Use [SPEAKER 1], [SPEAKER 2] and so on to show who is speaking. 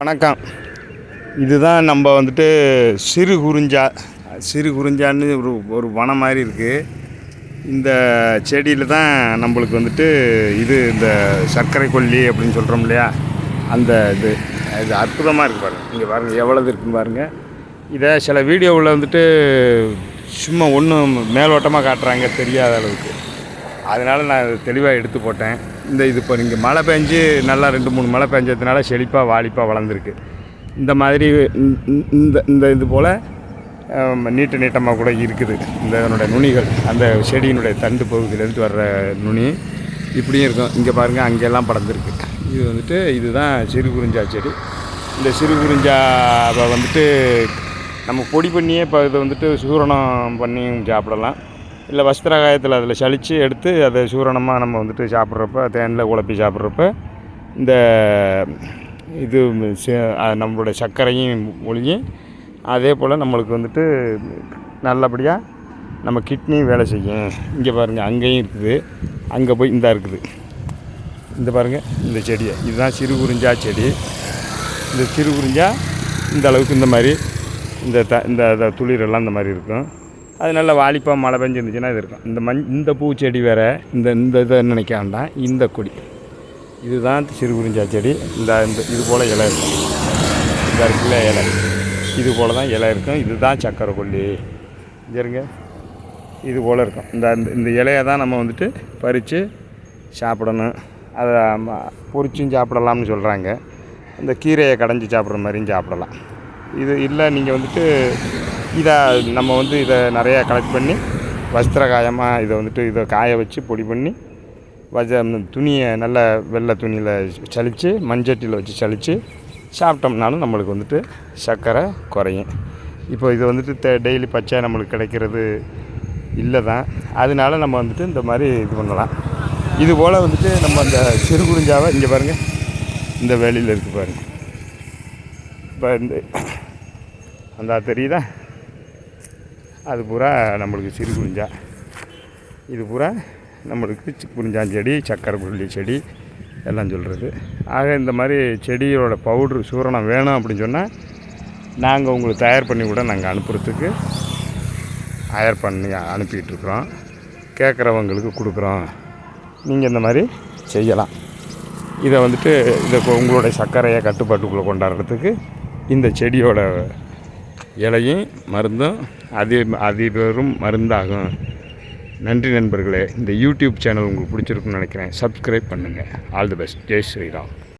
[SPEAKER 1] வணக்கம். இதுதான் நம்ம வந்துட்டு சிறு குறிஞ்சா சிறு குறிஞ்சான்னு ஒரு ஒரு வனம் மாதிரி இருக்குது இந்த செடியில் தான் நம்மளுக்கு வந்துட்டு இது இந்த சர்க்கரை கொல்லி அப்படின்னு சொல்கிறோம் இல்லையா? அந்த இது இது அற்புதமாக இருக்குது பாருங்கள் இங்கே பாருங்கள் எவ்வளவு இருக்குன்னு பாருங்கள் இதை சில வீடியோவில் வந்துட்டு சும்மா ஒன்றும் மேலோட்டமாக காட்டுறாங்க தெரியாத அளவுக்கு. அதனால் நான் தெளிவாக எடுத்து போட்டேன். இந்த இது இப்போ இங்கே மழை பெஞ்சு நல்லா ரெண்டு மூணு மழை பெஞ்சதுனால செழிப்பாக வாலிப்பாக வளர்ந்துருக்கு. இந்த மாதிரி இந்த- இந்த- இது போல் நீட்ட நீட்டமாக கூட இருக்குது. இந்த இதனுடைய நுனிகள் அந்த செடியினுடைய தண்டு பகுதியிலேருந்து வர்ற நுனி. இப்படியும் இருக்கும். இங்கே பாருங்கள் அங்கெல்லாம் படர்ந்துருக்கு. இது வந்துட்டு இதுதான் சிறு குறிஞ்சா செடி. இந்த சிறு குறிஞ்சாவை வந்துட்டு நம்ம பொடி பண்ணியே இப்போ இதை வந்துட்டு சூரணம் பண்ணியும் சாப்பிடலாம். இல்லை வஸ்திரகாயத்தில் அதில் சளிச்சு எடுத்து அதை சூரணமாக நம்ம வந்துட்டு சாப்பிட்றப்ப தேனில் குழப்பி சாப்பிட்றப்ப இந்த இது சே- நம்மளுடைய சர்க்கரையும் ஒழுங்கி அதே போல் நம்மளுக்கு வந்துட்டு நல்லபடியாக நம்ம கிட்னியும் வேலை செய்யும். இங்கே பாருங்கள் அங்கேயும் இருக்குது. அங்கே போய் இந்த இருக்குது. இந்த பாருங்கள் இந்த செடியை. இதுதான் சிறு குறிஞ்சா செடி. இந்த சிறு குறிஞ்சா இந்த அளவுக்கு இந்த மாதிரி இந்த த இந்த துளிரெல்லாம் இந்த மாதிரி இருக்கும். அது நல்ல வாலிப்பாக மழை பெஞ்சிருந்துச்சுன்னா இது இருக்கும். இந்த மண் இந்த பூச்செடி வேற இந்த இந்த இதை நினைக்க வேண்டாம் இந்த கொடி. இதுதான் சிறுகுறிஞ்சா செடி. இந்த இந்த இது போல் இலை இருக்கும். இந்த இருக்குல்ல இலை. இது போல் தான் இலை இருக்கும். இதுதான் சக்கரை கொல்லி. சரிங்க இது போல் இருக்கும். இந்த இந்த- இந்த இலையை தான் நம்ம வந்துட்டு பறித்து சாப்பிடணும். அதை பொறிச்சும் சாப்பிடலாம்னு சொல்கிறாங்க இந்த கீரையை கடைஞ்சி சாப்பிட்ற மாதிரியும் சாப்பிடலாம். இது இல்லை நீங்கள் வந்துட்டு இதை நம்ம வந்து இதை நிறையா கலெக்ட் பண்ணி வஸ்திர காயமாக இதை வந்துட்டு இதை காய வச்சு பொடி பண்ணி வஜ துணியை நல்ல வெள்ளை துணியில் சலித்து மஞ்சட்டியில் வச்சு சலித்து சாப்பிட்டோம்னாலும் நம்மளுக்கு வந்துட்டு சர்க்கரை குறையும். இப்போ இது வந்துட்டு டெய்லி பச்சை நம்மளுக்கு கிடைக்கிறது இல்லை தான். அதனால நம்ம வந்துட்டு இந்த மாதிரி இது பண்ணலாம். இது போல் வந்துட்டு நம்ம அந்த சிறு குறிஞ்சாவை இங்கே பாருங்கள் இந்த வேலையில் இருக்குது பாருங்கள் இப்போ இந்த அந்த தெரியுதா? அது பூரா நம்மளுக்கு சிறு குறிஞ்சா. இது பூரா நம்மளுக்கு சி- குறிஞ்சாஞ்செடி சக்கரை புள்ளி செடி எல்லாம் சொல்கிறது ஆக இந்த மாதிரி செடியோட பவுட்ரு சூரணம் வேணும் அப்படின்னு சொன்னால் நாங்கள் உங்களுக்கு தயார் பண்ணி கூட நாங்கள் அனுப்புகிறதுக்கு தயார் பண்ணி அனுப்பிட்டுருக்குறோம் கேட்குறவங்களுக்கு கொடுக்குறோம். நீங்கள் இந்த மாதிரி செய்யலாம். இதை வந்துட்டு இதை உங்களுடைய சர்க்கரையை கட்டுப்பாட்டுக்குள்ளே கொண்டாடுறதுக்கு இந்த செடியோட இலையும் மருந்தும் அதி அதிபெரும் மருந்தாகும். நன்றி நண்பர்களே இந்த யூடியூப் சேனல் உங்களுக்கு பிடிச்சிருக்குன்னு நினைக்கிறேன். சப்ஸ்கிரைப் பண்ணுங்கள் all the best. Jai Shriram.